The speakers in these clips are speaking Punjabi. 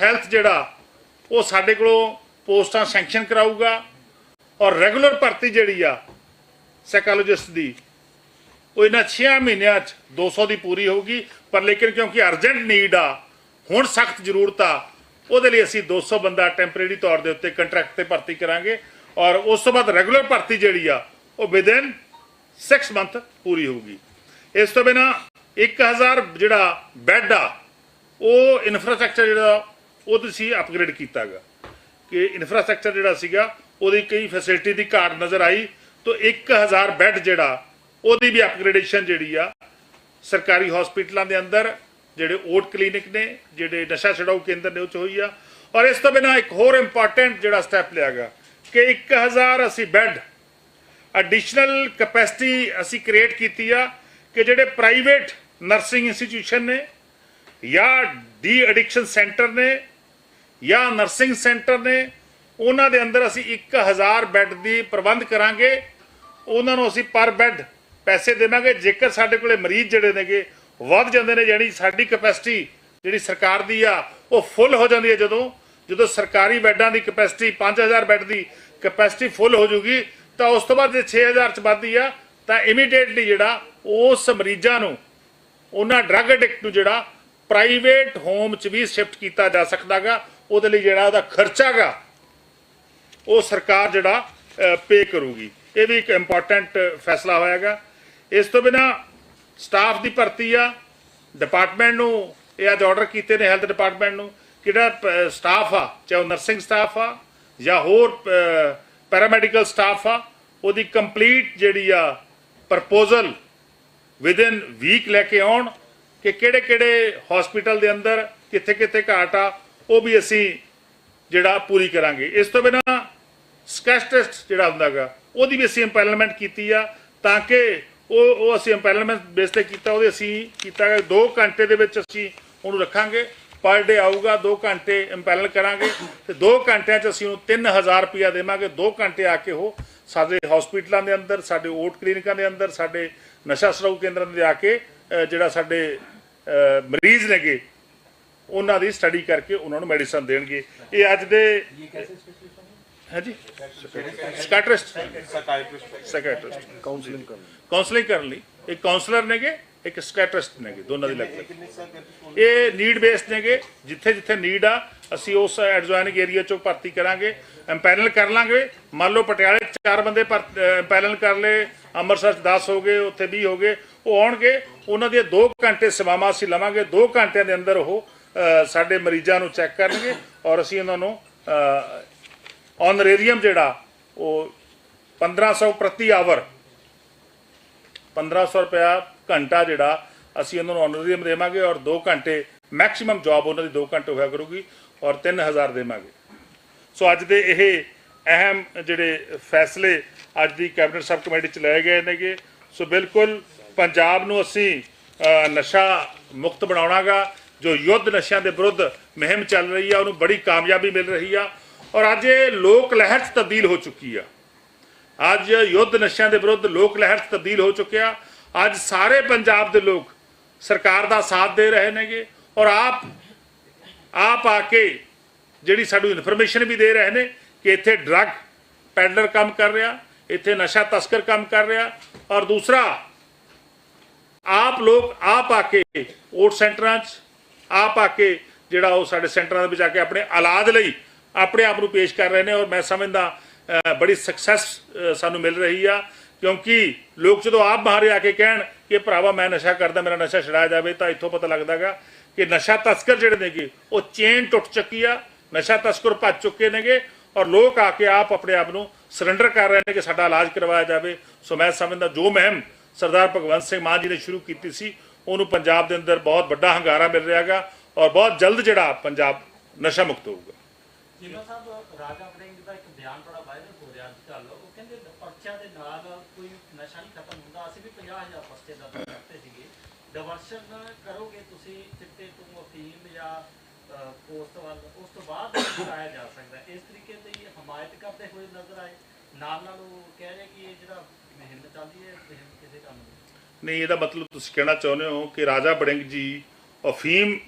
ਹੈਲਥ ਜਿਹੜਾ, ਉਹ ਸਾਡੇ ਕੋਲੋਂ ਪੋਸਟਾਂ ਸੈਂਕਸ਼ਨ ਕਰਾਊਗਾ ਔਰ ਰੈਗੂਲਰ ਭਰਤੀ ਜਿਹੜੀ ਆ ਸਾਈਕੋਲੋਜਿਸਟ ਦੀ, ਉਹ ਇਹਨਾਂ 6 ਮਹੀਨਿਆਂ 'ਚ 200 ਦੀ ਪੂਰੀ ਹੋਊਗੀ। ਪਰ ਲੇਕਿਨ ਕਿਉਂਕਿ ਅਰਜੈਂਟ ਨੀਡ ਆ, ਹੁਣ ਸਖਤ ਜ਼ਰੂਰਤ ਆ, ਉਹਦੇ ਲਈ ਅਸੀਂ 200 ਬੰਦਾ ਟੈਂਪਰੇਰੀ ਤੌਰ ਦੇ ਉੱਤੇ ਕੰਟਰੈਕਟ ਤੇ ਭਰਤੀ ਕਰਾਂਗੇ ਔਰ ਉਸ ਤੋਂ ਬਾਅਦ ਰੈਗੂਲਰ ਭਰਤੀ ਜਿਹੜੀ ਆ, ਉਹ ਵਿਦਨ 6 ਮੰਥ ਪੂਰੀ ਹੋਊਗੀ। ਇਸ ਤੋਂ ਬਿਨਾ 1000 ਜਿਹੜਾ ਬੈੱਡ ਆ, ਉਹ ਇਨਫਰਾਸਟ੍ਰਕਚਰ ਜਿਹੜਾ ਉਹ ਤੁਸੀਂ ਅਪਗ੍ਰੇਡ ਕੀਤਾਗਾ। ਕਿ ਇਨਫਰਾਸਟ੍ਰਕਚਰ ਜਿਹੜਾ ਸੀਗਾ, ਉਹਦੀ ਕਈ ਫੈਸਿਲਿਟੀ ਦੀ ਘਾਟ ਨਜ਼ਰ ਆਈ ਤਾਂ 1000 ਬੈੱਡ ਜਿਹੜਾ, ਉਹਦੀ ਵੀ ਅਪਗ੍ਰੇਡੇਸ਼ਨ ਜਿਹੜੀ ਆ, ਸਰਕਾਰੀ ਹਸਪੀਟਲਾਂ ਦੇ ਅੰਦਰ, ਜਿਹੜੇ ਓਟ ਕਲੀਨਿਕ ਨੇ, ਜਿਹੜੇ ਨਸ਼ਾ ਛਡਾਊ ਕੇਂਦਰ ਨੇ ਉਹ 'ਚ ਹੋਈ ਆ। ਔਰ ਇਸ ਤੋਂ ਬਿਨਾ ਇੱਕ ਹੋਰ ਇੰਪੋਰਟੈਂਟ ਜਿਹੜਾ ਸਟੈਪ ਲਿਆ ਗਿਆ ਕਿ 1000 ਅਸੀਂ ਬੈੱਡ ਐਡੀਸ਼ਨਲ ਕੈਪੈਸਿਟੀ ਅਸੀਂ ਕ੍ਰੀਏਟ ਕੀਤੀ ਆ ਕਿ ਜਿਹੜੇ ਪ੍ਰਾਈਵੇਟ ਨਰਸਿੰਗ ਇੰਸਟੀਟਿਊਸ਼ਨ ਨੇ ਜਾਂ ਡੀ ਐਡਿਕਸ਼ਨ ਸੈਂਟਰ ਨੇ ਜਾਂ ਨਰਸਿੰਗ ਸੈਂਟਰ ਨੇ, ਉਹਨਾਂ ਦੇ ਅੰਦਰ ਅਸੀਂ 1000 ਬੈੱਡ ਦੀ ਪ੍ਰਬੰਧ ਕਰਾਂਗੇ। ਉਹਨਾਂ ਨੂੰ ਅਸੀਂ ਪਰ ਬੈੱਡ ਪੈਸੇ ਦੇਵਾਂਗੇ। ਜੇਕਰ ਸਾਡੇ ਕੋਲੇ ਮਰੀਜ਼ ਜਿਹੜੇ ਨੇਗੇ, ਵੱਧ ਜਾਂਦੇ ਨੇ, ਯਾਨੀ ਸਾਡੀ ਕਪੈਸਿਟੀ ਜਿਹੜੀ ਸਰਕਾਰ ਦੀ ਆ, ਉਹ ਫੁੱਲ ਹੋ ਜਾਂਦੀ ਹੈ ਜਦੋਂ। ਜਦੋਂ ਸਰਕਾਰੀ ਬੈੱਡਾਂ ਦੀ ਕੈਪੈਸਿਟੀ 5000 ਬੈੱਡ ਦੀ ਕਪੈਸਿਟੀ ਫੁੱਲ ਹੋ ਜੂਗੀ, ਤਾਂ ਉਸ ਤੋਂ ਬਾਅਦ ਜੇ 6000 ਚ ਵੱਧਦੀ ਆ, ਤਾਂ ਇਮੀਡੀਏਟਲੀ ਜਿਹੜਾ ਉਸ ਮਰੀਜ਼ਾਂ ਨੂੰ, ਉਹਨਾਂ ਡਰੱਗ ਐਡਿਕਟ ਨੂੰ ਜਿਹੜਾ ਪ੍ਰਾਈਵੇਟ ਹੋਮ ਚ ਵੀ ਸ਼ਿਫਟ ਕੀਤਾ ਜਾ ਸਕਦਾਗਾ। ਉਹਦੇ ਲਈ ਜਿਹੜਾ ਉਹਦਾ ਖਰਚਾਗਾ, ਉਹ ਸਰਕਾਰ ਜਿਹੜਾ ਪੇ ਕਰੂਗੀ। ਇਹ ਵੀ ਇੱਕ ਇੰਪੋਰਟੈਂਟ ਫੈਸਲਾ ਹੋਇਆਗਾ। ਇਸ ਤੋਂ ਬਿਨਾ ਸਟਾਫ ਦੀ ਭਰਤੀ ਆ ਡਿਪਾਰਟਮੈਂਟ ਨੂੰ ਇਹ ਅੱਜ ਆਰਡਰ ਕੀਤੇ ਨੇ ਹੈਲਥ ਡਿਪਾਰਟਮੈਂਟ ਨੂੰ ਕਿਹੜਾ ਸਟਾਫ ਆ, ਚਾਹੇ ਉਹ ਨਰਸਿੰਗ ਸਟਾਫ ਆ ਜਾਂ ਹੋਰ ਪੈਰਾਮੈਡੀਕਲ ਸਟਾਫ ਆ, ਉਹਦੀ ਕੰਪਲੀਟ ਜਿਹੜੀ ਆ ਪ੍ਰਪੋਜ਼ਲ ਵਿਦਿਨ ਵੀਕ ਲੈ ਕੇ ਆਉਣ ਕਿ ਕਿਹੜੇ ਕਿਹੜੇ ਹਸਪੀਟਲ ਦੇ ਅੰਦਰ ਕਿੱਥੇ ਕਿੱਥੇ ਘਾਟ ਆ ਉਹ ਵੀ ਅਸੀਂ ਜਿਹੜਾ ਪੂਰੀ ਕਰਾਂਗੇ। ਇਸ ਤੋਂ ਬਿਨਾ ਸਕੈਚ ਟੈਸਟ ਜਿਹੜਾ ਹੁੰਦਾਗਾ ਉਹਦੀ ਵੀ ਅਸੀਂ ਇੰਪੈਨਲਮੈਂਟ ਕੀਤੀ ਆ, ਤਾਂ ਕਿ ਉਹ ਉਹ ਅਸੀਂ ਇੰਪੈਨਲਮੈਂਟ ਬੇਸ ਤੇ ਕੀਤਾ, ਉਹਦੇ ਅਸੀਂ ਕੀਤਾ ਕਿ 2 ਘੰਟੇ ਦੇ ਵਿੱਚ ਅਸੀਂ ਉਹਨੂੰ ਰੱਖਾਂਗੇ ਪਰ ਡੇ ਆਊਗਾ 2 ਘੰਟੇ ਇੰਪੈਨਲ ਕਰਾਂਗੇ, ਤੇ 2 ਘੰਟਿਆਂ 'ਚ ਅਸੀਂ ਉਹਨੂੰ 3000 ਰੁਪਇਆ ਦੇਵਾਂਗੇ 2 ਘੰਟੇ ਆ ਕੇ ਉਹ ਸਾਡੇ ਹਸਪੀਟਲਾਂ ਦੇ ਅੰਦਰ, ਸਾਡੇ ਓਟ ਕਲੀਨਿਕਾਂ ਦੇ ਅੰਦਰ, ਸਾਡੇ ਨਸ਼ਾ ਛਡਾਊ ਕੇਂਦਰਾਂ ਦੇ ਆ ਕੇ ਜਿਹੜਾ ਸਾਡੇ ਮਰੀਜ਼ ਨੇਗੇ ਉਹਨਾਂ ਦੀ ਸਟੱਡੀ ਕਰਕੇ ਉਹਨਾਂ ਨੂੰ ਮੈਡੀਸਨ ਦੇਣਗੇ। ਇਹ ਅੱਜ ਦੇ ਹੈ ਜੀ ਸਕਾਟਰਿਸਟ ਸਕਾਟਰਿਸਟ ਕਾਉਂਸਲਿੰਗ ਕਰਨ ਕਾਉਂਸਲਿੰਗ ਕਰਨ ਲਈ। ਇੱਕ ਕਾਉਂਸਲਰ ਨੇਗੇ ਇੱਕ ਸਕਾਟਰਿਸਟ ਨੇਗੇ ਦੋਨਾਂ ਦੀ ਲੱਗ ਇਹ ਨੀਡ ਬੇਸਡ ਨੇਗੇ ਜਿੱਥੇ ਜਿੱਥੇ ਨੀਡ ਆ ਅਸੀਂ ਉਸ ਐਡਜੋਇਨਿੰਗ ਏਰੀਆ ਚੋਂ ਭਰਤੀ ਕਰਾਂਗੇ ਐਮਪੈਨਲ ਕਰ ਲਾਂਗੇ। ਮੰਨ ਲਓ ਪਟਿਆਲੇ 'ਚ ਚਾਰ ਬੰਦੇ ਐਮਪੈਨਲ ਕਰ ਲਏ ਅੰਮ੍ਰਿਤਸਰ 'ਚ 10 ਹੋ ਗਏ ਉੱਥੇ 20 ਹੋ ਗਏ ਉਹ ਆਉਣਗੇ। ਉਹਨਾਂ ਦੀਆਂ 2 ਘੰਟੇ ਸੇਵਾਵਾਂ ਅਸੀਂ ਲਵਾਂਗੇ 2 ਘੰਟਿਆਂ ਦੇ ਅੰਦਰ ਉਹ ਸਾਡੇ ਮਰੀਜ਼ਾਂ ਨੂੰ ਚੈੱਕ ਕਰਨਗੇ ਔਰ ਅਸੀਂ ਉਹਨਾਂ ਨੂੰ ਔਨਰੇਰੀਅਮ ਜਿਹੜਾ, ਉਹ 1500 ਪ੍ਰਤੀ ਆਵਰ 1500 ਰੁਪਇਆ ਘੰਟਾ ਜਿਹੜਾ ਅਸੀਂ ਉਹਨਾਂ ਨੂੰ ਆਨਰੇਰੀਅਮ ਦੇਵਾਂਗੇ ਔਰ 2 ਘੰਟੇ ਮੈਕਸਿਮਮ ਜੌਬ ਉਹਨਾਂ ਦੀ 2 ਘੰਟੇ ਹੋਇਆ ਕਰੂਗੀ ਔਰ 3000 ਦੇਵਾਂਗੇ। ਸੋ ਅੱਜ ਦੇ ਇਹ ਅਹਿਮ ਜਿਹੜੇ ਫੈਸਲੇ ਅੱਜ ਦੀ ਕੈਬਨਿਟ ਸਬ ਕਮੇਟੀ ਚ ਲਏ ਗਏ ਨੇਗੇ। ਸੋ ਬਿਲਕੁਲ ਪੰਜਾਬ ਨੂੰ ਅਸੀਂ ਨਸ਼ਾ ਮੁਕਤ ਬਣਾਉਣਾਗਾ। ਜੋ ਯੁੱਧ ਨਸ਼ਿਆਂ ਦੇ ਵਿਰੁੱਧ ਮੁਹਿੰਮ ਚੱਲ ਰਹੀ ਆ, ਉਹਨੂੰ ਬੜੀ ਕਾਮਯਾਬੀ ਮਿਲ ਰਹੀ ਆ ਔਰ ਅੱਜ ਇਹ ਲੋਕ ਲਹਿਰ 'ਚ ਤਬਦੀਲ ਹੋ ਚੁੱਕੀ ਆ। ਅੱਜ ਯੁੱਧ ਨਸ਼ਿਆਂ ਦੇ ਵਿਰੁੱਧ ਲੋਕ ਲਹਿਰ 'ਚ ਤਬਦੀਲ ਹੋ ਚੁੱਕਿਆ। ਅੱਜ ਸਾਰੇ ਪੰਜਾਬ ਦੇ ਲੋਕ ਸਰਕਾਰ ਦਾ ਸਾਥ ਦੇ ਰਹੇ ਨੇਗੇ ਔਰ ਆਪ ਆਪ ਆ ਕੇ ਜਿਹੜੀ ਸਾਨੂੰ ਇਨਫੋਰਮੇਸ਼ਨ ਵੀ ਦੇ ਰਹੇ ਨੇ ਕਿ ਇੱਥੇ ਡਰੱਗ ਪੈਡਲਰ ਕੰਮ ਕਰ ਰਿਹਾ, ਇੱਥੇ ਨਸ਼ਾ ਤਸਕਰ ਕੰਮ ਕਰ ਰਿਹਾ ਔਰ ਦੂਸਰਾ, ਆਪ ਲੋਕ, ਆਪ ਆ ਕੇ ਓਟ ਸੈਂਟਰਾਂ 'ਚ ਆਪ ਆ ਕੇ ਜਿਹੜਾ ਉਹ ਸਾਡੇ ਸੈਂਟਰਾਂ ਦੇ ਵਿੱਚ ਆ ਕੇ ਆਪਣੇ ਔਲਾਦ ਲਈ ਆਪਣੇ ਆਪ ਨੂੰ ਪੇਸ਼ ਕਰ ਰਹੇ ਨੇ ਔਰ ਮੈਂ ਸਮਝਦਾ ਬੜੀ ਸਕਸੈਸ ਸਾਨੂੰ ਮਿਲ ਰਹੀ ਆ। ਕਿਉਂਕਿ ਲੋਕ ਜਦੋਂ ਆਪ ਬਾਹਰ ਆ ਕੇ ਕਹਿਣ ਕਿ ਭਰਾਵਾ ਮੈਂ ਨਸ਼ਾ ਕਰਦਾ, ਮੇਰਾ ਨਸ਼ਾ ਛਡਾਇਆ ਜਾਵੇ, ਤਾਂ ਇੱਥੋਂ ਪਤਾ ਲੱਗਦਾਗਾ ਕਿ ਨਸ਼ਾ ਤਸਕਰ ਜਿਹੜੇ ਨੇਗੇ, ਉਹ ਚੇਨ ਟੁੱਟ ਚੁੱਕੀ ਆ, ਨਸ਼ਾ ਤਸਕਰ ਭੱਜ ਚੁੱਕੇ ਨੇਗੇ ਔਰ ਲੋਕ ਆ ਕੇ ਆਪ ਆਪਣੇ ਆਪ ਨੂੰ ਸਰੈਂਡਰ ਕਰ ਰਹੇ ਨੇ ਕਿ ਸਾਡਾ ਇਲਾਜ ਕਰਵਾਇਆ ਜਾਵੇ। ਸੋ ਮੈਂ ਸਮਝਦਾ ਜੋ ਮਹਿਮ ਸਰਦਾਰ ਭਗਵੰਤ ਸਿੰਘ ਮਾਨ ਜੀ ਨੇ ਸ਼ੁਰੂ ਕੀਤੀ ਸੀ ਉਹਨੂੰ ਪੰਜਾਬ ਦੇ ਅੰਦਰ ਬਹੁਤ ਵੱਡਾ ਹੰਗਾਰਾ ਮਿਲ ਰਿਹਾਗਾ ਔਰ ਬਹੁਤ ਜਲਦ ਜਿਹੜਾ ਪੰਜਾਬ ਨਸ਼ਾ ਮੁਕਤ ਹੋਊਗਾ। ਜਿਵੇਂ ਸਾਹਿਬ ਰਾਜਾ ਵੜਿੰਗ ਦਾ ਇੱਕ ਬਿਆਨ ਬੜਾ ਵਾਇਰਲ ਹੋ ਰਿਹਾ ਅੱਜ ਕੱਲ੍ਹ। ਉਹ ਕਹਿੰਦੇ ਪਰਚਿਆਂ ਦੇ ਨਾਲ ਕੋਈ ਨਸ਼ਾ ਨਹੀਂ ਖਤਮ ਹੁੰਦਾ। ਅਸੀਂ ਵੀ 50000 ਪਰਚੇ ਦਾ ਕਰਤੇ ਸੀਗੇ। ਡਿਵਰਸ਼ਨ ਕਰੋਗੇ ਤੁਸੀਂ, ਚਿੱਟੇ ਤੋਂ ਅਫੀਮ ਜਾਂ ਪੋਸਟ ਵੱਲ, ਉਸ ਤੋਂ ਬਾਅਦ ਕਰਾਇਆ ਜਾ ਸਕਦਾ। ਇਸ ਤਰੀਕੇ ਦੀ ਹਮਾਇਤ ਕਰਦੇ ਹੋਏ ਨਜ਼ਰ ਆਏ। ਨਾਲ ਨਾਲ ਉਹ ਕਹਿ ਰਹੇ ਕਿ ਇਹ ਜਿਹੜਾ ਮੁਹਿੰਮ ਚੱਲਦੀ ਹੈ ਇਹ ਕਿਸੇ ਕੰਮ ਦੀ ਨਹੀਂ, ਇਹਦਾ ਮਤਲਬ ਤੁਸੀਂ ਕਹਿਣਾ ਚਾਹੁੰਦੇ ਹੋ ਕਿ ਰਾਜਾ ਬੜਿੰਗ ਜੀ ਅਫੀਮ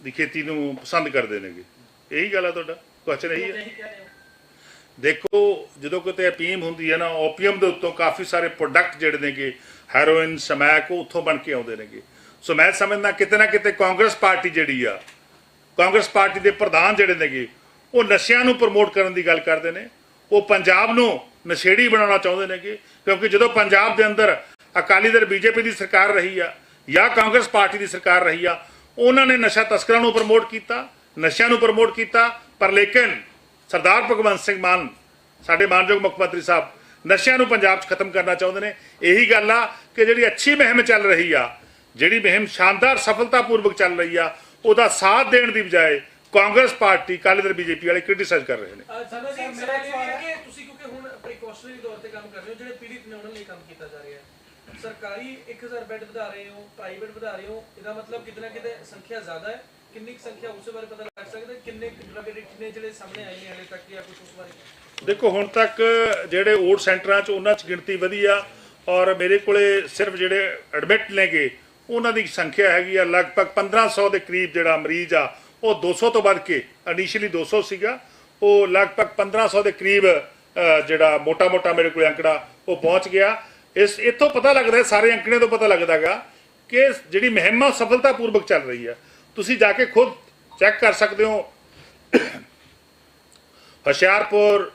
ਦੀ ਖੇਤੀ ਨੂੰ ਪਸੰਦ ਕਰਦੇ ਨੇਗੇ। ਇਹੀ ਗੱਲ ਆ ਤੁਹਾਡਾ? ਕੁਐਸਚਨ ਇਹੀ ਹੈ ਦੇਖੋ, ਜਦੋਂ ਕਿਤੇ ਅਫੀਮ ਹੁੰਦੀ ਹੈ ਨਾ, ਓਪੀਅਮ ਦੇ ਉੱਤੋਂ ਕਾਫੀ ਸਾਰੇ ਪ੍ਰੋਡਕਟ ਜਿਹੜੇ ਨੇਗੇ, ਹੈਰੋਇਨ, ਸਮੈਕ, ਉਹ ਉੱਥੋਂ ਬਣ ਕੇ ਆਉਂਦੇ ਨੇਗੇ। ਸੋ ਮੈਂ ਸਮਝਦਾ ਕਿਤੇ ਨਾ ਕਿਤੇ ਕਾਂਗਰਸ ਪਾਰਟੀ ਜਿਹੜੀ ਆ, ਕਾਂਗਰਸ ਪਾਰਟੀ ਦੇ ਪ੍ਰਧਾਨ ਜਿਹੜੇ ਨੇਗੇ, ਉਹ ਨਸ਼ਿਆਂ ਨੂੰ ਪ੍ਰਮੋਟ ਕਰਨ ਦੀ ਗੱਲ ਕਰਦੇ ਨੇ। ਉਹ ਪੰਜਾਬ ਨੂੰ ਨਸ਼ੇੜੀ ਬਣਾਉਣਾ ਚਾਹੁੰਦੇ ਨੇਗੇ, ਕਿਉਂਕਿ ਜਦੋਂ ਪੰਜਾਬ ਦੇ ਅੰਦਰ ਅਕਾਲੀ ਦਲ ਬੀਜੇਪੀ ਦੀ ਸਰਕਾਰ ਰਹੀ ਆ ਜਾਂ ਕਾਂਗਰਸ ਪਾਰਟੀ ਦੀ ਸਰਕਾਰ ਰਹੀ ਆ, ਉਹਨਾਂ ਨੇ ਨਸ਼ਾ ਤਸਕਰਾਂ ਨੂੰ ਪ੍ਰਮੋਟ ਕੀਤਾ, ਨਸ਼ਿਆਂ ਨੂੰ ਪ੍ਰਮੋਟ ਕੀਤਾ, ਪਰ ਲੇਕਿਨ ਸਰਦਾਰ ਭਗਵੰਤ ਸਿੰਘ ਮਾਨ, ਸਾਡੇ ਮਾਨਯੋਗ ਮੁੱਖ ਮੰਤਰੀ ਸਾਹਿਬ, ਨਸ਼ਿਆਂ ਨੂੰ ਪੰਜਾਬ 'ਚ ਖਤਮ ਕਰਨਾ ਚਾਹੁੰਦੇ ਨੇ। ਇਹੀ ਗੱਲ ਆ ਕਿ ਜਿਹੜੀ ਅੱਛੀ ਮੁਹਿੰਮ ਚੱਲ ਰਹੀ ਆ, ਜਿਹੜੀ ਮੁਹਿੰਮ ਸ਼ਾਨਦਾਰ ਸਫਲਤਾਪੂਰਵਕ ਚੱਲ ਰਹੀ ਆ, ਉਹਦਾ ਸਾਥ ਦੇਣ ਦੀ ਬਜਾਏ Congress party Akali Dal BJP ਵਾਲੇ ਕ੍ਰਿਟਿਸਾਈਜ਼ ਕਰ ਰਹੇ ਨੇ। ਸਾਡਾ ਮੇਰਾ ਇਹ ਹੈ ਕਿ ਤੁਸੀਂ ਕਿਉਂਕਿ ਹੁਣ ਪ੍ਰੀਕਾਸ਼ਨਰੀ ਤੌਰ ਤੇ ਕੰਮ ਕਰ ਰਹੇ ਹੋ, ਜਿਹੜੇ ਪੀੜਿਤ ਨੇ, ਉਹਨਾਂ ਲਈ ਕੰਮ ਸਰਕਾਰੀ 1000 ਬੈੱਡ ਵਧਾ ਰਹੇ ਹੋ ਪ੍ਰਾਈਵੇਟ ਵਧਾ ਰਹੇ ਹੋ, ਇਹਦਾ ਮਤਲਬ ਕਿਤਨਾ ਕਿਤੇ ਸੰਖਿਆ ਜ਼ਿਆਦਾ ਹੈ। ਕਿੰਨੀ ਕੁ ਸੰਖਿਆ ਉਸੇ ਬਾਰੇ ਪਤਾ ਲੱਗ ਸਕਦਾ ਕਿੰਨੇ ਡਰਗ ਐਡਿਕਟ ਨੇ ਜਿਹੜੇ ਸਾਹਮਣੇ ਆਏ ਨੇ ਹਲੇ ਤੱਕ ਜਾਂ ਕੁਝ ਉਸ ਬਾਰੇ? ਦੇਖੋ, ਹੁਣ ਤੱਕ ਜਿਹੜੇ ਓਟ ਸੈਂਟਰਾਂ 'ਚ ਉਹਨਾਂ 'ਚ ਗਿਣਤੀ ਵਧੀ ਆ ਔਰ ਮੇਰੇ ਕੋਲੇ ਸਿਰਫ ਜਿਹੜੇ ਐਡਮਿਟ ਨੇਗੇ, ਉਹਨਾਂ ਦੀ ਸੰਖਿਆ ਹੈਗੀ ਆ ਲਗਭਗ 1500 ਦੇ ਕਰੀਬ ਜਿਹੜਾ ਮਰੀਜ਼ ਆ, ਉਹ 200 ਤੋਂ ਵੱਧ ਕੇ ਇਨੀਸ਼ੀਅਲੀ 200 ਸੀਗਾ। ਉਹ ਲਗਭਗ 1500 ਦੇ ਕਰੀਬ ਜਿਹੜਾ ਮੋਟਾ-ਮੋਟਾ ਮੇਰੇ ਕੋਲ ਅੰਕੜਾ, ਉਹ ਪਹੁੰਚ ਗਿਆ। ਇਸ ਇੱਥੋਂ ਪਤਾ ਲੱਗਦਾ ਸਾਰੇ ਅੰਕੜਿਆਂ ਤੋਂ ਪਤਾ ਲੱਗਦਾਗਾ ਕਿ ਜਿਹੜੀ ਮੁਹਿੰਮ ਆ ਉਹ ਸਫਲਤਾਪੂਰਵਕ ਚੱਲ ਰਹੀ ਹੈ। ਤੁਸੀਂ ਜਾ ਕੇ ਖੁਦ ਚੈੱਕ ਕਰ ਸਕਦੇ ਹੋ। ਹੁਸ਼ਿਆਰਪੁਰ,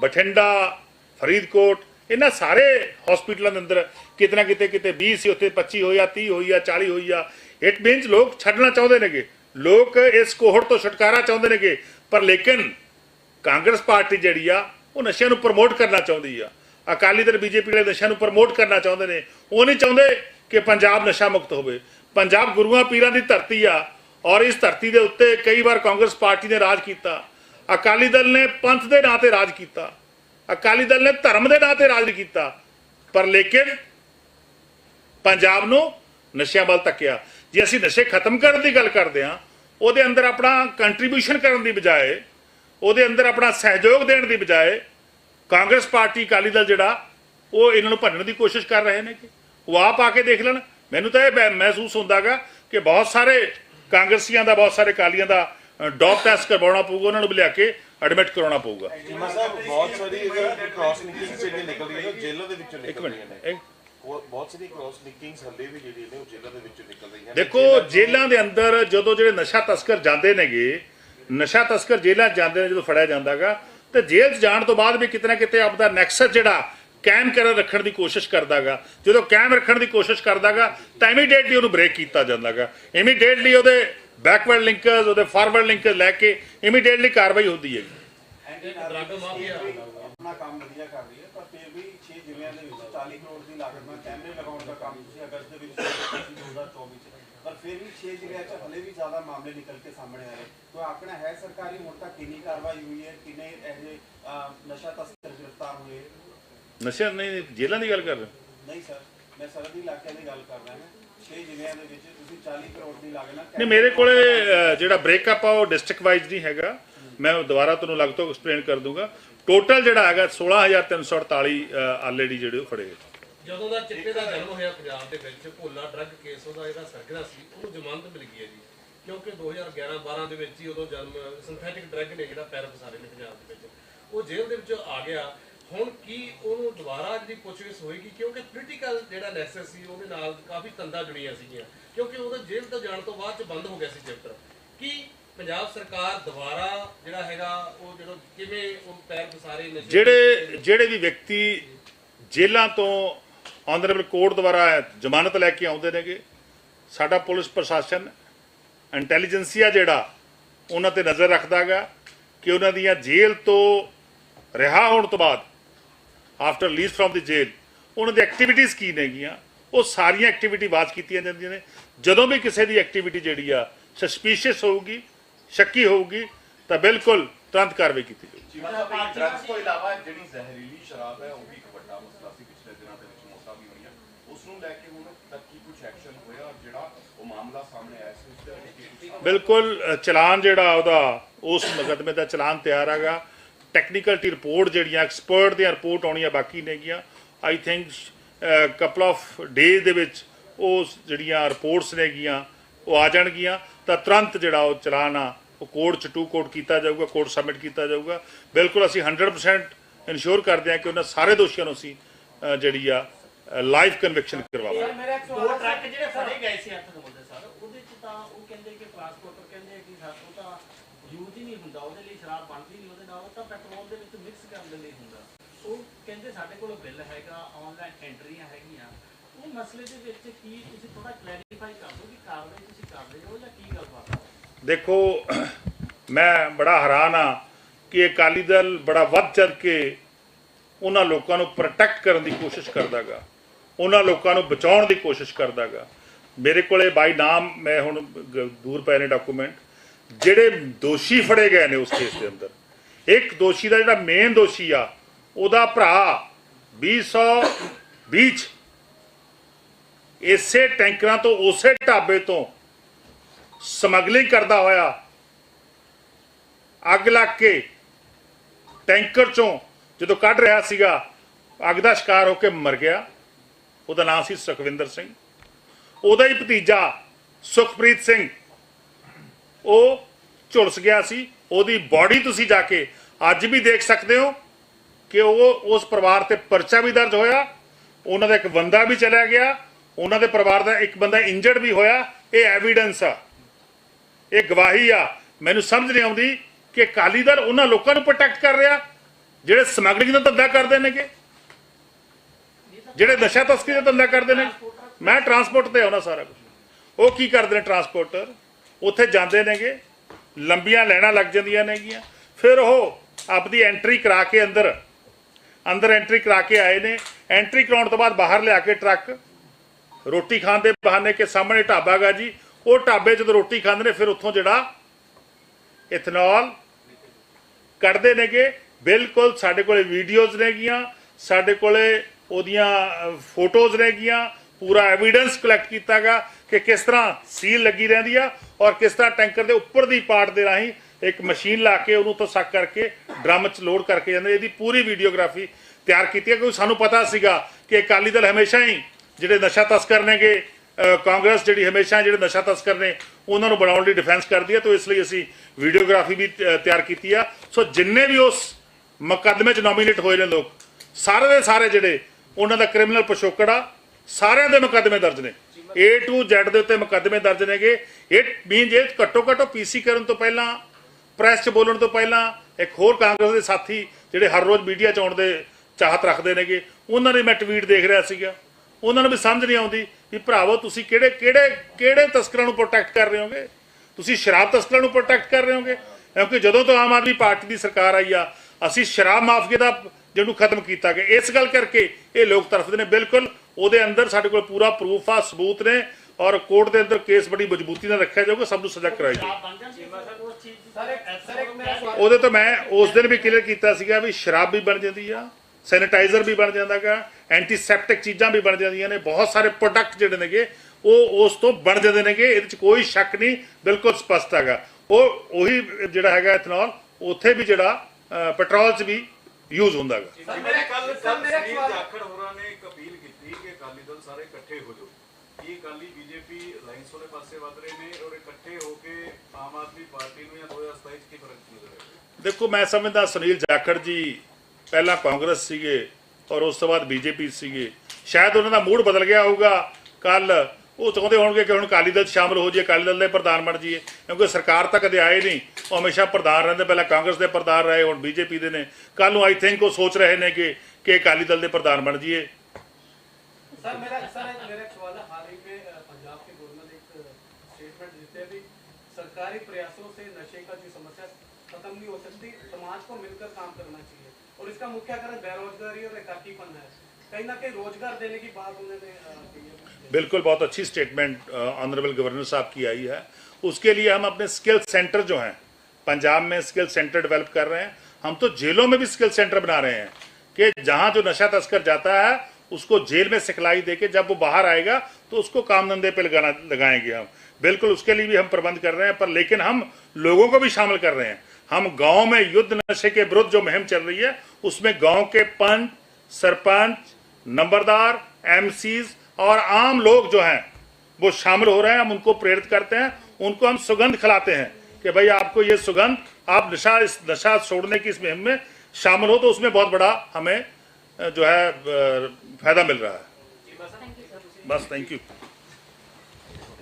ਬਠਿੰਡਾ, ਫਰੀਦਕੋਟ, ਇਹਨਾਂ ਸਾਰੇ ਹਸਪੀਟਲਾਂ ਦੇ ਅੰਦਰ ਕਿਤੇ ਨਾ ਕਿਤੇ ਕਿਤੇ 20 ਸੀ, ਉੱਥੇ 25 ਹੋਈ ਆ 30 ਹੋਈ ਆ 40 ਹੋਈ ਆ। ਇਟ ਮੀਨਸ ਲੋਕ ਛੱਡਣਾ ਚਾਹੁੰਦੇ ਨੇਗੇ। ਲੋਕ ਇਸ ਕੋਹੜ ਤੋਂ ਛੁਟਕਾਰਾ ਚਾਹੁੰਦੇ ਨੇਗੇ। ਪਰ ਲੇਕਿਨ ਕਾਂਗਰਸ ਪਾਰਟੀ ਜਿਹੜੀ ਆ, ਉਹ ਨਸ਼ਿਆਂ ਨੂੰ ਪ੍ਰਮੋਟ ਕਰਨਾ ਚਾਹੁੰਦੀ ਆ। ਅਕਾਲੀ ਦਲ ਬੀਜੇਪੀ ਵਾਲੇ ਨਸ਼ਿਆਂ ਨੂੰ ਪ੍ਰਮੋਟ ਕਰਨਾ ਚਾਹੁੰਦੇ ਨੇ। ਉਹ ਨਹੀਂ ਚਾਹੁੰਦੇ ਕਿ ਪੰਜਾਬ ਨਸ਼ਾ ਮੁਕਤ ਹੋਵੇ। ਪੰਜਾਬ ਗੁਰੂਆਂ ਪੀਰਾਂ ਦੀ ਧਰਤੀ ਆ ਔਰ ਇਸ ਧਰਤੀ ਦੇ ਉੱਤੇ ਕਈ ਵਾਰ ਕਾਂਗਰਸ ਪਾਰਟੀ ਨੇ ਰਾਜ ਕੀਤਾ। ਅਕਾਲੀ ਦਲ ਨੇ ਪੰਥ ਦੇ ਨਾਂ ਤੇ ਰਾਜ ਕੀਤਾ। ਅਕਾਲੀ ਦਲ ਨੇ ਧਰਮ ਦੇ ਨਾਂ ਤੇ ਰਾਜ ਕੀਤਾ। ਪਰ ਲੇਕਿਨ ਪੰਜਾਬ ਨੂੰ ਨਸ਼ਿਆਂ ਵੱਲ ਤੱਕਿਆ ਜੇ ਅਸੀਂ ਨਸ਼ੇ ਖਤਮ ਕਰਨ ਦੀ ਗੱਲ ਕਰਦੇ ਹਾਂ, ਉਹਦੇ ਅੰਦਰ ਆਪਣਾ ਕੰਟਰੀਬਿਊਸ਼ਨ ਕਰਨ ਦੀ ਬਜਾਏ, ਉਹਦੇ ਅੰਦਰ ਆਪਣਾ ਸਹਿਯੋਗ ਦੇਣ ਦੀ ਬਜਾਏ ਕਾਂਗਰਸ ਪਾਰਟੀ ਅਕਾਲੀ ਦਲ ਜਿਹੜਾ ਉਹ ਇਹਨਾਂ ਨੂੰ ਭੰਨਣ ਦੀ ਕੋਸ਼ਿਸ਼ ਕਰ ਰਹੇ ਨੇ ਕਿ ਉਹ ਆਪ ਆ ਕੇ ਦੇਖ ਲੈਣ। ਮੈਨੂੰ ਤਾਂ ਇਹ ਮਹਿ- ਮਹਿਸੂਸ ਹੁੰਦਾਗਾ ਕਿ ਬਹੁਤ ਸਾਰੇ ਕਾਂਗਰਸੀਆਂ ਦਾ ਬਹੁਤ ਸਾਰੇ ਅਕਾਲੀਆਂ ਦਾ ਡੌਪ ਟੈਸਟ ਕਰਵਾਉਣਾ ਪਊਗਾ ਉਹਨਾਂ ਨੂੰ ਲਿਆ ਕੇ ਐਡਮਿਟ ਕਰਾਉਣਾ ਪਊਗਾ। ਚੀਮਾ ਸਾਹਿਬ ਬਹੁਤ ਸਾਰੀ ਕ੍ਰਾਸ ਨਿਕਿੰਗਸ ਜਿਹੜੀਆਂ ਨਿਕਲਦੀਆਂ ਨੇ ਉਹ ਜੇਲ੍ਹਾਂ ਦੇ ਵਿੱਚੋਂ ਇੱਕ ਨਿਕਲਦੀਆਂ ਮਿੰਟ ਨੇ। ਇੱਕ ਉਹ ਬਹੁਤ ਸਾਰੀ ਕ੍ਰਾਸ ਨਿਕਿੰਗਸ ਹੱਲੇ ਵੀ ਜਿਹੜੀਆਂ ਨੇ ਉਹ ਜੇਲ੍ਹਾਂ ਦੇ ਵਿੱਚੋਂ ਨਿਕਲ ਰਹੀਆਂ ਨੇ। ਦੇਖੋ ਜੇਲ੍ਹਾਂ ਦੇ ਅੰਦਰ ਜਦੋਂ ਜਿਹੜੇ ਨਸ਼ਾ ਤਸਕਰ ਜਾਂਦੇ ਨੇਗੇ ਨਸ਼ਾ ਤਸਕਰ ਜੇਲ੍ਹਾਂ ਜਾਂਦੇ ਨੇ ਜਦੋਂ ਫੜਿਆ ਜਾਂਦਾਗਾ ਤੇ ਜੇਲ੍ਹ 'ਚ ਜਾਣ ਤੋਂ ਬਾਅਦ ਵੀ ਕਿਤੇ ਨਾ ਕਿਤੇ ਆਪਦਾ ਨੈਕਸਸ ਜਿਹੜਾ ਕਾਇਮ ਕਰ ਰੱਖਣ ਦੀ ਕੋਸ਼ਿਸ਼ ਕਰਦਾਗਾ। ਜਦੋਂ ਕਾਇਮ ਰੱਖਣ ਦੀ ਕੋਸ਼ਿਸ਼ ਕਰਦਾਗਾ, ਤਾਂ ਇਮੀਡੀਏਟਲੀ ਉਹਨੂੰ ਬ੍ਰੇਕ ਕੀਤਾ ਜਾਂਦਾਗਾ। ਇਮੀਡੀਏਟਲੀ ਉਹਦੇ ਬੈਕਵਰਡ ਲਿੰਕਰਸ ਉਹਦੇ ਫਾਰਵਰਡ ਲਿੰਕਰਸ ਲੈ ਕੇ ਇਮੀਡੀਏਟਲੀ ਕਾਰਵਾਈ ਹੁੰਦੀ ਹੈ ਆਪਣਾ ਕੰਮ ਵਧੀਆ ਕਰ ਰਹੀ ਹੈ ਪਰ ਫਿਰ ਵੀ 6 ਜ਼ਿਲ੍ਹਿਆਂ ਦੇ ਵਿੱਚ 40 ਕਰੋੜ ਦੀ ਲਾਗਤ ਨਾਲ ਕੈਮਰੇ ਲਗਾਉਣ ਦਾ ਕੰਮ ਤੁਸੀਂ ਅਗਸਤ ਦੇ ਵਿੱਚ ਸ਼ੁਰੂ ਕੀਤਾ ਸੀ 2024 ਚ। ਪਰ ਫਿਰ ਵੀ 6 ਜ਼ਿਲ੍ਹਿਆਂ 'ਚ ਹਲੇ ਵੀ ਜ਼ਿਆਦਾ ਮਾਮਲੇ ਨਿਕਲ ਕੇ ਸਾਹਮਣੇ ਆ ਰਹੇ। ਤਾਂ ਆਕਣਾ ਹੈ ਸਰਕਾਰੀ ਹੁਣ ਤੱਕ ਕਿੰਨੀ ਕਾਰਵਾਈ ਹੋਈ ਹੈ ਕਿੰਨੇ ਇਹੋ ਨਸ਼ਾ ਤਸਕਰ ਗ੍ਰਿਫਤਾਰ ਹੋਏ ਨਸ਼ਾ ਨਹੀਂ ਜੇਲ੍ਹਾਂ ਦੀ ਗੱਲ ਕਰ ਰਹੇ? ਨਹੀਂ ਸਰ ਮੈਂ ਸਰਹੱਦੀ ਇਲਾਕਿਆਂ ਦੀ ਗੱਲ ਕਰ ਰਿਹਾ ਹਾਂ। 6 ਜ਼ਿਲ੍ਹਿਆਂ ਦੇ ਵਿੱਚ ਤੁਸੀਂ 40 ਕਰੋੜ ਦੀ ਲਾਗਤ ਨਾਲ ਨਹੀਂ ਮੇਰੇ ਕੋਲੇ ਜਿਹੜਾ ਬ੍ਰੇਕਅਪ ਆ ਉਹ ਡਿਸਟ੍ਰਿਕਟ ਵਾਈਜ਼ ਨਹੀਂ ਹੈਗਾ। ਮੈਂ ਉਹ ਦੁਬਾਰਾ ਤੁਹਾਨੂੰ ਲੱਗ ਤੋਂ ਐਕਸਪਲੇਨ ਕਰ ਦੂੰਗਾ। ਟੋਟਲ ਜਿਹੜਾ ਹੈਗਾ 16348 ਆਲਰੇਡੀ ਜਿਹੜੇ ਉਹ ਫੜੇ ਗਏ। ਜਦੋਂ ਦਾ ਚਿੱਟੇ ਦਾ ਜਨਮ ਹੋਇਆ ਪੰਜਾਬ ਦੇ ਵਿੱਚ, ਭੋਲਾ ਡਰੱਗ ਕੇਸ, ਉਹਦਾ ਜਿਹੜਾ ਸਰਗਨਾ ਸੀ, ਉਹਨੂੰ ਜ਼ਮਾਨਤ ਮਿਲ ਗਈ ਹੈ ਜੀ। ਕਿਉਂਕਿ 2011-12 ਦੇ ਵਿੱਚ ਹੀ ਉਦੋਂ ਜਨਮ ਸਿੰਥੈਟਿਕ ਡਰੱਗ ਨੇ ਜਿਹੜਾ ਪੈਰ ਪਸਾਰੇ ਨੇ ਪੰਜਾਬ ਦੇ ਵਿੱਚ। ਉਹ ਜੇਲ੍ਹ ਦੇ ਵਿੱਚ ਆ ਗਿਆ। ਹੁਣ ਕੀ ਉਹਨੂੰ ਦੁਬਾਰਾ ਜਿਹੜੀ ਪੁੱਛਗਿੱਛ ਹੋਏਗੀ? ਕਿਉਂਕਿ ਪੋਲੀਟੀਕਲ ਜਿਹੜਾ ਨੈਕਸਸ ਸੀ, ਉਹਦੇ ਨਾਲ ਕਾਫੀ ਤੰਦਾਂ ਜੁੜੀਆਂ ਸੀਗੀਆਂ। ਕਿਉਂਕਿ ਉਹਦਾ ਜੇਲ੍ਹ ਤੋਂ ਜਾਣ ਤੋਂ ਬਾਅਦ ਚ ਬੰਦ ਹੋ ਗਿਆ ਸੀ ਚੈਪਟਰ ਕੀ ਪੰਜਾਬ ਸਰਕਾਰ ਦੁਬਾਰਾ ਜਿਹੜਾ ਹੈਗਾ ਉਹ ਜਿਹੜਾ ਕਿਵੇਂ ਉਹ ਪੈਰ ਪਸਾਰੇ ਨਸ਼ੇ ਜਿਹੜੇ ਜਿਹੜੇ ਵੀ ਵਿਅਕਤੀ ਜੇਲ੍ਹਾਂ ਤੋਂ ਆਨਰੇਬਲ ਕੋਰਟ ਦੁਆਰਾ ਜ਼ਮਾਨਤ ਲੈ ਕੇ ਆਉਂਦੇ ਨੇਗੇ ਸਾਡਾ ਪੁਲਿਸ ਪ੍ਰਸ਼ਾਸਨ ਇੰਟੈਲੀਜੈਂਸੀਆ ਜਿਹੜਾ ਉਹਨਾਂ ਤੇ ਨਜ਼ਰ ਰੱਖਦਾਗਾ ਕਿ ਉਹਨਾਂ ਦੀਆਂ ਜੇਲ੍ਹ ਤੋਂ ਰਿਹਾ ਹੋਣ ਤੋਂ ਬਾਅਦ ਆਫਟਰ ਰਿਲੀਜ਼ ਫਰਮ ਦੀ ਜੇਲ੍ਹ ਉਹਨਾਂ ਦੀ ਐਕਟੀਵਿਟੀਜ਼ ਕੀ ਨੇਗੀਆਂ? ਉਹ ਸਾਰੀਆਂ ਐਕਟੀਵਿਟੀ ਵਾਚ ਕੀਤੀਆਂ ਜਾਂਦੀਆਂ ਨੇ। ਜਦੋਂ ਵੀ ਕਿਸੇ ਦੀ ਐਕਟੀਵਿਟੀ ਜਿਹੜੀ ਆ ਸਸਪੀਸ਼ੀਅਸ ਹੋਊਗੀ ਸ਼ੱਕੀ ਹੋਊਗੀ ਤਾਂ ਬਿਲਕੁਲ ਤੁਰੰਤ ਕਾਰਵਾਈ ਕੀਤੀ ਜਾਊਗੀ। ਡਰੱਗਸ ਤੋਂ ਇਲਾਵਾ ਜਿਹੜੀ ਜ਼ਹਿਰੀਲੀ ਸ਼ਰਾਬ ਹੈ ਉਹ ਵੀ ਇੱਕ ਵੱਡਾ ਮਸਲਾ ਸੀ ਪਿਛਲੇ ਦਿਨਾਂ ਦੇ ਵਿੱਚ ਮੌਤਾਂ ਵੀ ਹੋਈਆਂ। ਉਸ ਨੂੰ ਲੈ ਕੇ ਹੁਣ ਤੱਕ ਕੀ ਕੁਝ ਐਕਸ਼ਨ ਹੋਇਆ ਔਰ ਜਿਹੜਾ ਉਹ ਮਾਮਲਾ ਸਾਹਮਣੇ ਆਇਆ ਸੀ ਉਸ ਦੇ ਵਿੱਚ ਕੀ ਕੁਛ ਬਿਲਕੁਲ ਚਲਾਨ ਜਿਹੜਾ ਉਹਦਾ ਉਸ ਮੁਕੱਦਮੇ ਦਾ ਚਲਾਨ ਤਿਆਰ ਹੈਗਾ। ਟੈਕਨੀਕਲ ਟੀ ਰਿਪੋਰਟ ਜਿਹੜੀਆਂ ਐਕਸਪਰਟ ਦੀਆਂ ਰਿਪੋਰਟ ਆਉਣੀਆਂ ਬਾਕੀ ਨੇਗੀਆਂ। I think couple of days ਦੇ ਵਿੱਚ ਉਹ ਜਿਹੜੀਆਂ ਰਿਪੋਰਟਸ ਨੇਗੀਆਂ ਉਹ ਆ ਜਾਣਗੀਆਂ। ਤਾਂ ਤੁਰੰਤ ਜਿਹੜਾ ਉਹ ਚਲਾਨ ਆ ਉਹ ਕੋਰਟ ਚ ਟੂ ਕੋਰਟ ਕੀਤਾ ਜਾਊਗਾ ਕੋਰਟ ਸਬਮਿਟ ਕੀਤਾ ਜਾਊਗਾ। ਬਿਲਕੁਲ ਅਸੀਂ 100% ਇਨਸ਼ੋਰ ਕਰਦੇ ਹਾਂ ਕਿ ਉਹਨਾਂ ਸਾਰੇ ਦੋਸ਼ੀਆਂ ਨੂੰ ਅਸੀਂ ਜਿਹੜੀ ਆ ਲਾਈਵ ਕਨਵਿਕਸ਼ਨ ਕਰਵਾਵਾਂਗੇ। ਮੇਰਾ ਦੋ ਟਰੱਕ ਜਿਹੜੇ ਫੜੇ ਗਏ ਸੀ ਅੱਠ ਨੰਬਰ ਦੇ ਸਰ ਉਹਦੇ ਚ ਤਾਂ ਉਹ ਕਹਿੰਦੇ ਕਿ ਟਰਾਂਸਪੋਰਟਰ ਕਹਿੰਦੇ ਕਿ ਸਰ ਉਹ ਤਾਂ ਯੂਜ਼ ਹੀ ਨਹੀਂ ਹੁੰਦਾ ਉਹਦੇ ਲਈ ਸ਼ਰਾਬ ਬਣਦੀ ਨਹੀਂ ਉਹਦੇ ਨਾਲ ਉਹ ਤਾਂ ਪੈਟਰੋਲ ਦੇ ਵਿੱਚ ਮਿਕਸ ਕਰਨ ਦੇ ਲਈ ਹੁੰਦਾ। ਉਹ ਕਹਿੰਦੇ ਸਾਡੇ ਕੋਲ ਬਿੱਲ ਹੈਗਾ ਆਨਲਾਈਨ ਐਂਟਰੀਆਂ ਹੈਗੀਆਂ। ਉਹ ਮਸਲੇ ਦੇ ਵਿੱਚ ਕੀ ਤੁਸੀਂ ਥੋੜਾ ਕਲੈਰੀਫਾਈ ਕਰ ਦਿਓ ਕਿ ਕਾਰਵਾਈ ਤੁਸੀਂ ਕਰ ਰਹੇ ਹੈ ਦੇਖੋ, ਮੈਂ ਬੜਾ ਹੈਰਾਨ ਆ ਕਿ ਅਕਾਲੀ ਦਲ ਬੜਾ ਵੱਧ ਚੜ ਕੇ ਉਹਨਾਂ ਲੋਕਾਂ ਨੂੰ ਪ੍ਰੋਟੈਕਟ ਕਰਨ ਦੀ ਕੋਸ਼ਿਸ਼ ਕਰਦਾਗਾ। ਉਹਨਾਂ ਲੋਕਾਂ ਨੂੰ ਬਚਾਉਣ ਦੀ ਕੋਸ਼ਿਸ਼ ਕਰਦਾਗਾ। ਮੇਰੇ ਕੋਲੇ ਬਾਈ ਨਾਮ ਮੈਂ ਹੁਣ ਦੂਰ ਪਏ ਨੇ ਡਾਕੂਮੈਂਟ ਜਿਹੜੇ ਦੋਸ਼ੀ ਫੜੇ ਗਏ ਨੇ ਉਸ ਕੇਸ ਦੇ ਅੰਦਰ, ਇੱਕ ਦੋਸ਼ੀ ਦਾ ਜਿਹੜਾ ਮੇਨ ਦੋਸ਼ੀ ਆ, ਉਹਦਾ ਭਰਾ 2020 ਚ ਇਸੇ ਟੈਂਕਰਾਂ ਤੋਂ, ਉਸੇ ਢਾਬੇ ਤੋਂ ਸਮਗਲਿੰਗ ਕਰਦਾ ਹੋਇਆ। ਅੱਗ ਲੱਗ ਕੇ ਟੈਂਕਰ ਚੋਂ ਜਦੋਂ ਕੱਢ ਰਿਹਾ ਸੀਗਾ, ਅੱਗ ਦਾ ਸ਼ਿਕਾਰ ਹੋ ਕੇ ਮਰ ਗਿਆ। ਉਹਦਾ ਨਾਮ ਸੀ ਸੁਖਵਿੰਦਰ ਸਿੰਘ। ਉਹਦਾ ਹੀ ਭਤੀਜਾ ਸੁਖਪ੍ਰੀਤ ਸਿੰਘ, ਉਹ ਝੁਲਸ ਗਿਆ ਸੀ। ਉਹਦੀ ਬਾਡੀ ਤੁਸੀਂ ਜਾ ਕੇ ਅੱਜ ਵੀ ਦੇਖ ਸਕਦੇ ਹੋ ਕਿ ਉਹ ਉਸ ਪਰਿਵਾਰ ਤੇ ਪਰਚਾ ਵੀ ਦਰਜ ਹੋਇਆ। ਉਹਨਾਂ ਦਾ ਇੱਕ ਬੰਦਾ ਵੀ ਚਲਾ ਗਿਆ। ਉਹਨਾਂ ਦੇ ਪਰਿਵਾਰ ਦਾ ਇੱਕ ਬੰਦਾ ਇੰਜਰਡ ਵੀ ਹੋਇਆ। ਇਹ ਐਵੀਡੈਂਸ ਆ। ਇਹ ਗਵਾਹੀ ਆ। ਮੈਨੂੰ ਸਮਝ ਨਹੀਂ ਆਉਂਦੀ ਕਿ ਅਕਾਲੀ ਦਲ ਉਹਨਾਂ ਲੋਕਾਂ ਨੂੰ ਪ੍ਰੋਟੈਕਟ ਕਰ ਰਿਹਾ, ਜਿਹੜੇ ਸਮਗਲਿੰਗ ਦਾ ਧੰਦਾ ਕਰਦੇ ਨੇਗੇ, ਜਿਹੜੇ ਨਸ਼ਾ ਤਸਕਰੀ ਦਾ ਧੰਦਾ ਕਰਦੇ ਨੇ। ਮੈਂ ਟਰਾਂਸਪੋਰਟ ਤੇ ਆਉਣਾ ਸਾਰਾ ਕੁਝ ਉਹ ਕੀ ਕਰਦੇ ਨੇ ਟਰਾਂਸਪੋਰਟਰ ਉੱਥੇ ਜਾਂਦੇ ਨੇਗੇ, ਲੰਬੀਆਂ ਲੈਣਾ ਲੱਗ ਜਾਂਦੀਆਂ ਨੇਗੀਆਂ। ਫਿਰ ਉਹ ਆਪਦੀ ਐਂਟਰੀ ਕਰਾ ਕੇ ਅੰਦਰ ਅੰਦਰ ਐਂਟਰੀ ਕਰਾ ਕੇ ਆਏ ਨੇ। ਐਂਟਰੀ ਕਰਾਉਣ ਤੋਂ ਬਾਅਦ ਬਾਹਰ ਲਿਆ ਕੇ ਟਰੱਕ ਰੋਟੀ ਖਾਣ ਦੇ ਬਹਾਨੇ ਕੇ ਸਾਹਮਣੇ ਢਾਬਾ ਗਾ ਜੀ। ਉਹ ਢਾਬੇ ਜਦੋਂ ਰੋਟੀ ਖਾਂਦੇ ਨੇ, ਫਿਰ ਉੱਥੋਂ ਜਿਹੜਾ ਇਥਨੋਲ ਕੱਢਦੇ ਨੇਗੇ। ਬਿਲਕੁਲ ਸਾਡੇ ਕੋਲੇ ਵੀਡੀਓਜ਼ ਨੇਗੀਆਂ, ਸਾਡੇ ਕੋਲੇ ਉਹਦੀਆਂ ਫੋਟੋਜ਼ ਨੇਗੀਆਂ, ਪੂਰਾ ਐਵੀਡੈਂਸ ਕਲੈਕਟ ਕੀਤਾਗਾ ਕਿ ਕਿਸ ਤਰ੍ਹਾਂ ਸੀਲ ਲੱਗੀ ਰਹਿੰਦੀ ਆ ਔਰ ਕਿਸ ਤਰ੍ਹਾਂ ਟੈਂਕਰ ਦੇ ਉੱਪਰ ਦੀ ਪਾਰਟ ਦੇ ਰਾਹੀਂ ਇੱਕ ਮਸ਼ੀਨ ਲਾ ਕੇ ਉਹਨੂੰ ਤੋਂ ਸੱਕ ਕਰਕੇ ਡਰਮ 'ਚ ਲੋਡ ਕਰਕੇ ਜਾਂਦੇ ਇਹਦੀ ਪੂਰੀ ਵੀਡੀਓਗ੍ਰਾਫੀ ਤਿਆਰ ਕੀਤੀ ਹੈ ਕਿਉਂਕਿ ਸਾਨੂੰ ਪਤਾ ਸੀਗਾ ਕਿ ਅਕਾਲੀ ਦਲ ਹਮੇਸ਼ਾ ਹੀ ਜਿਹੜੇ ਨਸ਼ਾ ਤਸਕਰ ਨੇਗੇ ਕਾਂਗਰਸ ਜਿਹੜੀ ਹਮੇਸ਼ਾ ਜਿਹੜੇ ਨਸ਼ਾ ਤਸਕਰ ਨੇ, ਉਹਨਾਂ ਨੂੰ ਬਣਾਉਣ ਲਈ ਡਿਫੈਂਸ ਕਰਦੀ ਹੈ, ਤਾਂ ਇਸ ਲਈ ਅਸੀਂ ਵੀਡੀਓਗ੍ਰਾਫੀ ਵੀ ਤਿਆਰ ਕੀਤੀ ਆ। ਸੋ ਜਿੰਨੇ ਵੀ ਉਸ ਮੁਕੱਦਮੇ 'ਚ ਨੋਮੀਨੇਟ ਹੋਏ ਨੇ ਲੋਕ, ਸਾਰੇ ਦੇ ਸਾਰੇ ਜਿਹੜੇ, ਉਹਨਾਂ ਦਾ ਕ੍ਰਿਮੀਨਲ ਪਿਛੋਕੜ ਆ, ਸਾਰਿਆਂ ਦੇ ਮੁਕੱਦਮੇ ਦਰਜ ਨੇ। A to Z ਦੇ ਉੱਤੇ ਮੁਕੱਦਮੇ ਦਰਜ ਨੇਗੇ। ਇਹ ਮੀਨਸ ਇਹ ਘੱਟੋ ਘੱਟੋ ਪੀਸੀ ਕਰਨ ਤੋਂ ਪਹਿਲਾਂ ਪ੍ਰੈਸ 'ਚ ਬੋਲਣ ਤੋਂ ਪਹਿਲਾਂ, ਇੱਕ ਹੋਰ ਕਾਂਗਰਸ ਦੇ ਸਾਥੀ ਜਿਹੜੇ ਹਰ ਰੋਜ਼ ਮੀਡੀਆ 'ਚ ਆਉਣ ਦੇ ਚਾਹਤ ਰੱਖਦੇ ਨੇਗੇ, ਉਹਨਾਂ ਨੇ ਮੈਂ ਟਵੀਟ ਦੇਖ ਰਿਹਾ ਸੀਗਾ। ਉਹਨਾਂ ਨੂੰ ਵੀ ਸਮਝ ਨਹੀਂ ਆਉਂਦੀ। ਵੀ ਭਰਾਵੋ ਤੁਸੀਂ ਕਿਹੜੇ ਕਿਹੜੇ ਕਿਹੜੇ ਤਸਕਰਾਂ ਨੂੰ ਪ੍ਰੋਟੈਕਟ ਕਰ ਰਹੇ ਹੋਗੇ? ਤੁਸੀਂ ਸ਼ਰਾਬ ਤਸਕਰਾਂ ਨੂੰ ਪ੍ਰੋਟੈਕਟ ਕਰ ਰਹੇ ਹੋਗੇ? ਕਿਉਂਕਿ ਜਦੋਂ ਤੋਂ ਆਮ ਆਦਮੀ ਪਾਰਟੀ ਦੀ ਸਰਕਾਰ ਆਈ ਆ ਅਸੀਂ ਸ਼ਰਾਬ ਮਾਫੀਆ ਦਾ ਜਿਹਨੂੰ ਖਤਮ ਕੀਤਾ ਗਿਆ। ਇਸ ਗੱਲ ਕਰਕੇ ਇਹ ਲੋਕ ਤਰਫਦੇ ਨੇ। ਬਿਲਕੁਲ ਉਹਦੇ ਅੰਦਰ ਸਾਡੇ ਕੋਲ ਪੂਰਾ ਪ੍ਰੂਫ ਆ ਸਬੂਤ ਨੇ ਔਰ ਕੋਰਟ ਦੇ ਅੰਦਰ ਕੇਸ ਬੜੀ ਮਜ਼ਬੂਤੀ ਨਾਲ ਰੱਖਿਆ ਜਾਊਗਾ ਸਭ ਨੂੰ ਸਜ਼ਾ ਕਰਾਈ ਜਾਊਗੀ ਉਹਦੇ ਤੋਂ ਮੈਂ ਉਸ ਦਿਨ ਵੀ ਕਲੀਅਰ ਕੀਤਾ ਸੀਗਾ ਵੀ ਸ਼ਰਾਬ ਵੀ ਬਣ ਜਾਂਦੀ ਆ ਸੈਨੀਟਾਈਜ਼ਰ ਵੀ ਬਣ ਜਾਂਦਾਗਾ ਐਂਟੀਸੈਪਟਿਕ ਚੀਜ਼ਾਂ ਵੀ ਬਣ ਜਾਂਦੀਆਂ ਨੇ ਬਹੁਤ ਸਾਰੇ ਪ੍ਰੋਡਕਟ ਜਿਹੜੇ ਨੇਗੇ ਉਹ ਉਸ ਤੋਂ ਬਣ ਜਾਂਦੇ ਨੇਗੇ ਇਹਦੇ ਚ ਕੋਈ ਸ਼ੱਕ ਨਹੀਂ ਬਿਲਕੁਲ ਸਪਸ਼ਟ ਹੈਗਾ। ਉਹ ਉਹੀ ਜਿਹੜਾ ਹੈਗਾ ਇਥਨੋਲ ਉੱਥੇ ਵੀ ਜਿਹੜਾ ਪੈਟਰੋਲ ਚ ਵੀ ਯੂਜ਼ ਹੁੰਦਾਗਾ। ਸਰ ਮੇਰਾ ਕੱਲ ਸਰ ਮੇਰਾ ਇੱਕ ਸੁਨੀਲ ਸਵਾਲ ਜਾਖੜ ਹੋਰਾਂ ਨੇ ਇੱਕ ਅਪੀਲ ਕੀਤੀ ਕਿ ਅਕਾਲੀ ਦਲ ਸਾਰੇ ਇਕੱਠੇ ਹੋ ਜਾਓ। ਕੀ ਅਕਾਲੀ ਬੀਜੇਪੀ ਅਲਾਈਅੰਸ ਵਾਲੇ ਪਾਸੇ ਵੱਧ ਰਹੇ ਨੇ ਔਰ ਇਕੱਠੇ ਹੋ ਕੇ ਆਮ ਆਦਮੀ ਪਾਰਟੀ ਨੂੰ ਜਾਂ 2027 ਚ ਕੀ ਫ਼ਰਕ ਨਜ਼ਰ ਆਏਗਾ? ਦੇਖੋ ਮੈਂ ਸਮਝਦਾ ਸੁਨੀਲ ਜਾਖੜ ਜੀ ਪਹਿਲਾਂ ਕਾਂਗਰਸ ਸੀਗੇ ਔਰ ਉਸ ਤੋਂ ਬਾਅਦ ਬੀਜੇਪੀ ਸੀਗੇ ਸ਼ਾਇਦ ਉਹਨਾਂ ਦਾ ਮੂਡ ਬਦਲ ਗਿਆ ਹੋਊਗਾ ਕੱਲ ਉਹ ਚਾਹੁੰਦੇ ਹੋਣਗੇ ਕਿ ਹੁਣ ਅਕਾਲੀ ਦਲ 'ਚ ਸ਼ਾਮਲ ਹੋ ਜਾਈਏ ਅਕਾਲੀ ਦਲ ਦੇ ਪ੍ਰਧਾਨ ਬਣ ਜਾਈਏ ਕਿਉਂਕਿ ਸਰਕਾਰ ਤਾਂ ਕਦੇ ਆਏ ਨਹੀਂ ਉਹ ਹਮੇਸ਼ਾ ਪ੍ਰਧਾਨ ਰਹਿੰਦੇ ਪਹਿਲਾਂ ਕਾਂਗਰਸ ਦੇ ਪ੍ਰਧਾਨ ਰਹੇ ਹੁਣ ਬੀਜੇਪੀ ਦੇ ਨੇ ਕੱਲ ਨੂੰ ਆਈ ਥਿੰਕ ਉਹ ਸੋਚ ਰਹੇ ਨੇ ਕਿ ਕਿ ਅਕਾਲੀ ਦਲ ਦੇ ਪ੍ਰਧਾਨ ਬਣ ਜਾਈਏ सर मेरा सर एक मेरा एक सवाल है हाल ही में अ, पंजाब के गवर्नर ने एक स्टेटमेंट देते हैं भी सरकारी प्रयासों से नशे का जो समस्या खत्म नहीं हो सकती, समाज को मिलकर काम करना चाहिए। और इसका मुख्य कारण बेरोजगारी और एकाकीपन है। कहीं ना कहीं रोज़गार देने की बात उन्होंने बिल्कुल, बहुत अच्छी स्टेटमेंट ऑनरेबल गवर्नर साहब की आई है। उसके लिए हम अपने स्किल सेंटर जो हैं, पंजाब में स्किल सेंटर डेवलप कर रहे हैं। हम तो जेलों में भी स्किल सेंटर बना रहे हैं कि जहाँ जो नशा तस्कर जाता है, उसको जेल में सिखलाई देके जब वो बाहर आएगा तो उसको काम धंधे पे लगाएँगे हम। बिल्कुल, उसके लिए भी हम प्रबंध कर रहे हैं, पर लेकिन हम लोगों को भी शामिल कर रहे हैं। हम गाँव में युद्ध नशे के विरुद्ध जो मुहिम चल रही है उसमें गाँव के पंच सरपंच नंबरदार एमसीज और आम लोग जो हैं वो शामिल हो रहे हैं हम उनको प्रेरित करते हैं उनको हम सुगंध खिलाते हैं कि भाई आपको ये सुगंध आप नशा इस नशा छोड़ने की इस मुहिम में शामिल हो तो उसमें बहुत बड़ा हमें जो है फ़ायदा मिल रहा है। बस। Thank you